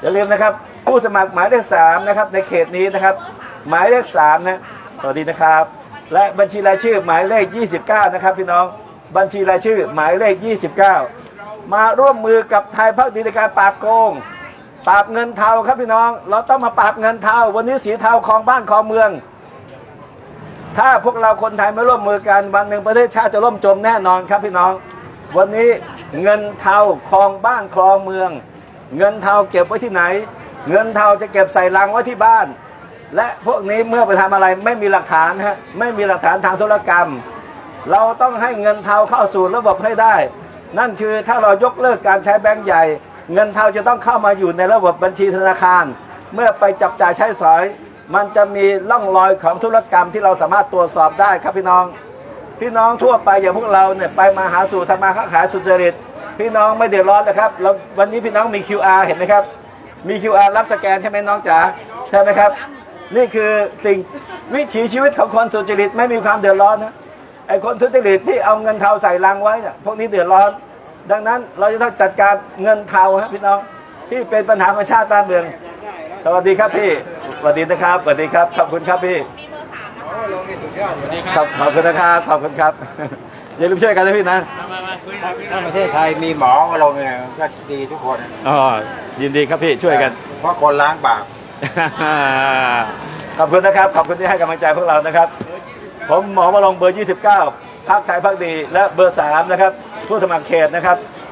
อย่าลืมนะครับ ผู้สมัครหมายเลขสามนะครับในเขตนี้นะครับ หมายเลขสามนะสวัสดีนะครับ และบัญชีรายชื่อหมายเลข 29 นะครับ พี่น้องบัญชีรายชื่อ หมายเลข 29 มาร่วมมือกับไทยพักดีในการปราบโกงปราบเงินเทาครับพี่น้อง เราต้องมาปราบเงินเทาวันนี้สีเทาครองบ้านครองเมือง ถ้าพวกเราคนไทยไม่ร่วมมือกันวันหนึ่งประเทศชาติจะล่มจมแน่นอนครับพี่น้อง วันนี้เงินเทาครองบ้านครองเมือง เงินเทาเก็บไว้ที่ไหน เงินเทาจะเก็บใส่ลังไว้ที่บ้าน และพวกนี้เมื่อไปทำอะไรไม่มีหลักฐานฮะไม่มีหลักฐานทางธุรกรรม เราต้องให้เงินเทาเข้าสู่ระบบให้ได้ นั่นคือถ้าเรายกเลิกการใช้แบงก์ใหญ่ เงินเทาจะต้องเข้ามาอยู่ในระบบบัญชีธนาคาร เมื่อไปจับจ่ายใช้สอย มันจะมีร่องรอยของธุรกรรมที่เราสามารถตรวจสอบได้ครับพี่น้อง พี่น้องทั่วไปอย่างพวกเราเนี่ยไปมาหาสู่ทำมาค้าขายสุจริต พี่น้องไม่เดือดร้อนนะครับแล้ววันนี้พี่น้องมี QR เห็นไหมครับ มี QR รับสแกนใช่ไหมน้องจ๋าใช่ไหมครับ นี่คือสิ่งวิถีชีวิตของคนสุจริตไม่มีความเดือดร้อนนะไอ้คนทุจริตที่เอาเงินเทาใส่ลังไว้เนี่ยพวกนี้เดือดร้อน ดังนั้นเราจะต้องจัดการเงินเทาฮะพี่น้องที่เป็นปัญหาของชาติบ้านเมือง สวัสดีครับพี่สวัสดีนะครับสวัสดีครับขอบคุณครับพี่ครับขอบคุณนะครับขอบคุณครับอย่าลืมช่วยกันนะพี่นะ ถ้าประเทศไทยมีหมอมาลงเนี่ยก็ดีทุกคน อ๋อยินดีครับพี่ช่วยกัน เพราะคนล้างบาป ขอบคุณนะครับ ขอบคุณที่ให้กำลังใจพวกเรานะครับ ผมหมอมาลงเบอร์ 29พักไทยพักดี และเบอร์ 3 นะครับ ผู้สมัครเขตนะครับ